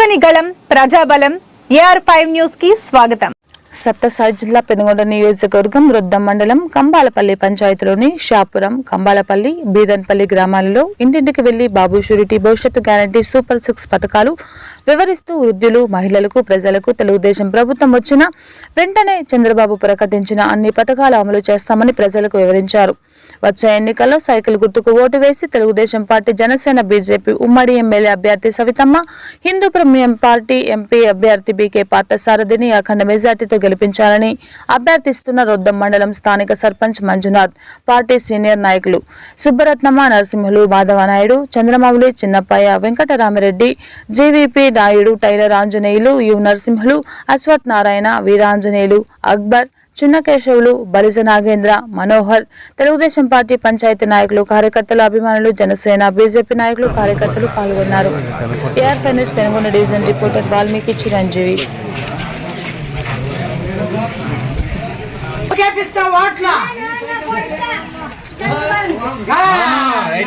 చెరగని ప్రజాబలం A R five న్యూస్కి స్వాగతం. సప్తసాయి జిల్లా పెనుగొండ నియోజకవర్గం రుద్దం మండలం కంబాలపల్లి పంచాయతీలోని షాపురం కంబాలపల్లి బీదన్పల్లి గ్రామాలలో ఇంటింటికి వెళ్ళి బాబు షూరిటీ భవిష్యత్తు గ్యారంటీ సూపర్ సిక్స్ పథకాలు వివరిస్తూ వృద్ధులు మహిళలకు ప్రజలకు తెలుగుదేశం ప్రభుత్వం వచ్చిన వెంటనే చంద్రబాబు ప్రకటించిన అన్ని పథకాలు అమలు చేస్తామని ప్రజలకు వివరించారు. వచ్చే ఎన్నికల్లో సైకిల్ గుర్తుకు ఓటు వేసి తెలుగుదేశం పార్టీ జనసేన బీజేపీ ఉమ్మడి ఎమ్మెల్యే అభ్యర్థి సవితమ్మ హిందూ ప్రమియం పార్టీ ఎంపీ అభ్యర్థి బీకే పార్థసారథిని అఖండ మెజార్టీతో గెలిపించాలని అభ్యర్థిస్తున్న రొద్దం మండలం స్థానిక సర్పంచ్ మంజునాథ్ పార్టీ సీనియర్ నాయకులు Subbaratnamma Narasimhulu Madhava Naidu Chandramouli Chinnappaiah Venkatarami Reddy G V P Naidu tailor Anjaneyulu U Narasimhulu Ashwath Narayana Veeranjaneyulu Akbar Chinna Keshavulu Balija Nagendra Manohar Telugu Desam party panchayat నాయకులు కార్యకర్తలు అభిమానులు Janasena BJP నాయకులు కార్యకర్తలు పాల్గొన్నారు. A R five news Penugonda division reporter Valmiki Chiranjeevi.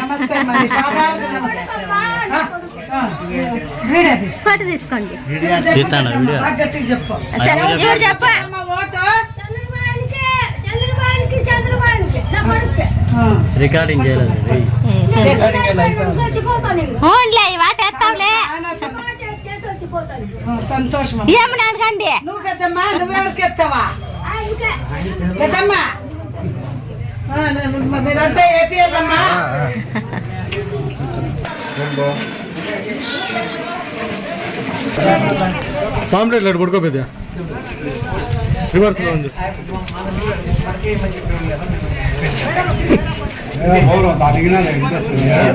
నమస్తే recording చేయలేదు only వాట ఎత్తాంలే ఆయన సం- ఆ, సంతోషం అమ్మ. ఏమని అడగండి నువ్వు పెద్దమ్మా నువ్వెవరికి ఎత్తావా పెద్దమ్మా ఆ, నేను- మీరంతా ఏపీ వాళ్ళమ్మా పాంప్లెట్ లెట్ పడుకోపోతే 먹으러 나중이나 내겠습니다.